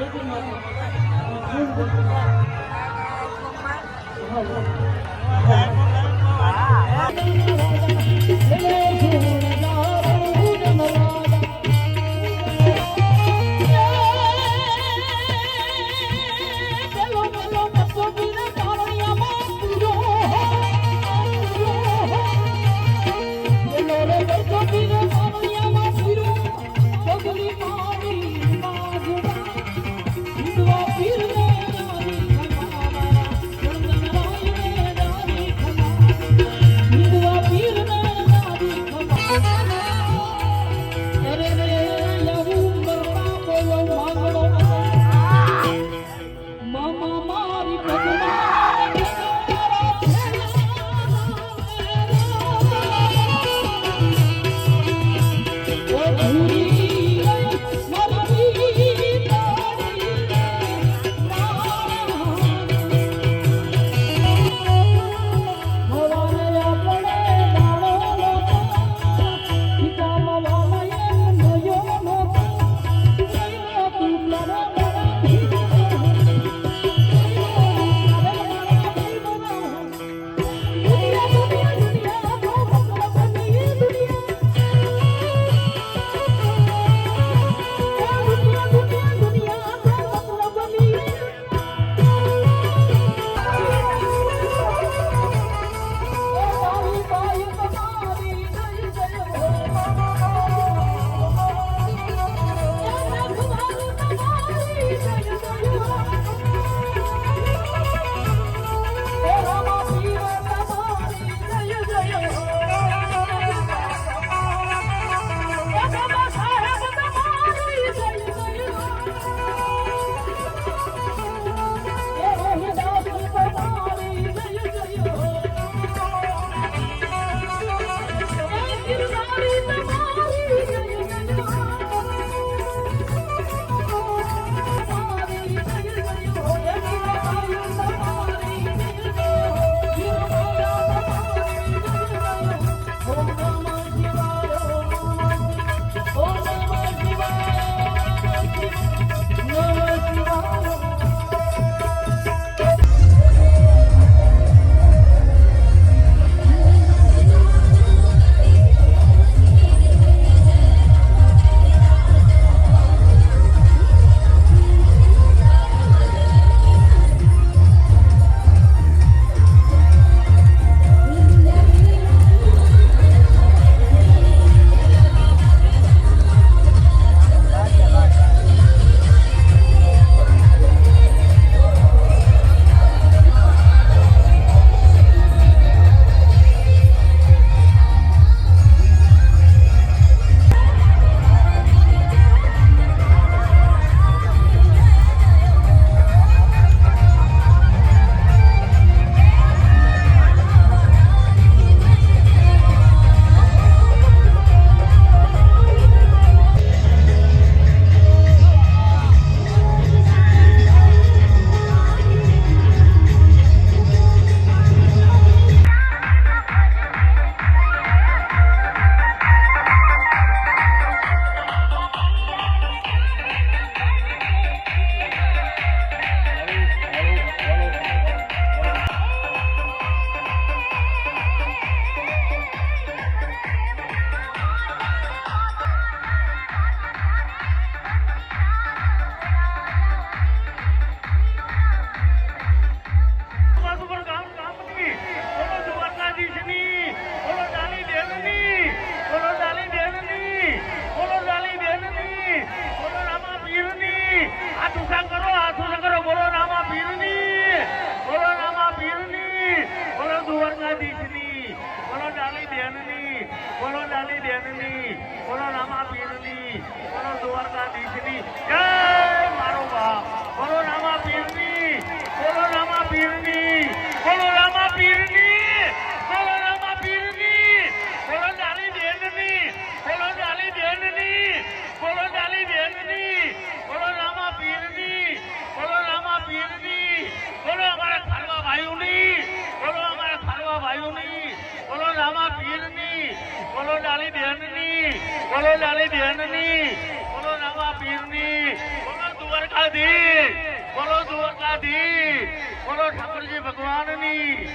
Thank you. ડાલી બેનની બોલો રામા પીરની બોલો દ્વારકાધીશની. જય મારો બાપ. બોલો રામા પીરની બોલો રામા પીરની બોલો રામા પીરની બોલો રામા પીરની બોલો ડાલી બેનની બોલો ડાલી બેનની બોલો ડાલી બેનની બોલો રામા પીરની બોલો રામા પીરની બોલો અમારા ખારવા ભાઈઓની બોલો અમારા ખારવા ભાઈઓની બોલો રામા પીરની બોલો ડાલી બેનની બોલો ડાલી બેનની બોલો રામા પીરની, બોલો દ્વારકાધીશ બોલો દ્વારકાધીશ, બોલો ઠાકોરજી ભગવાનની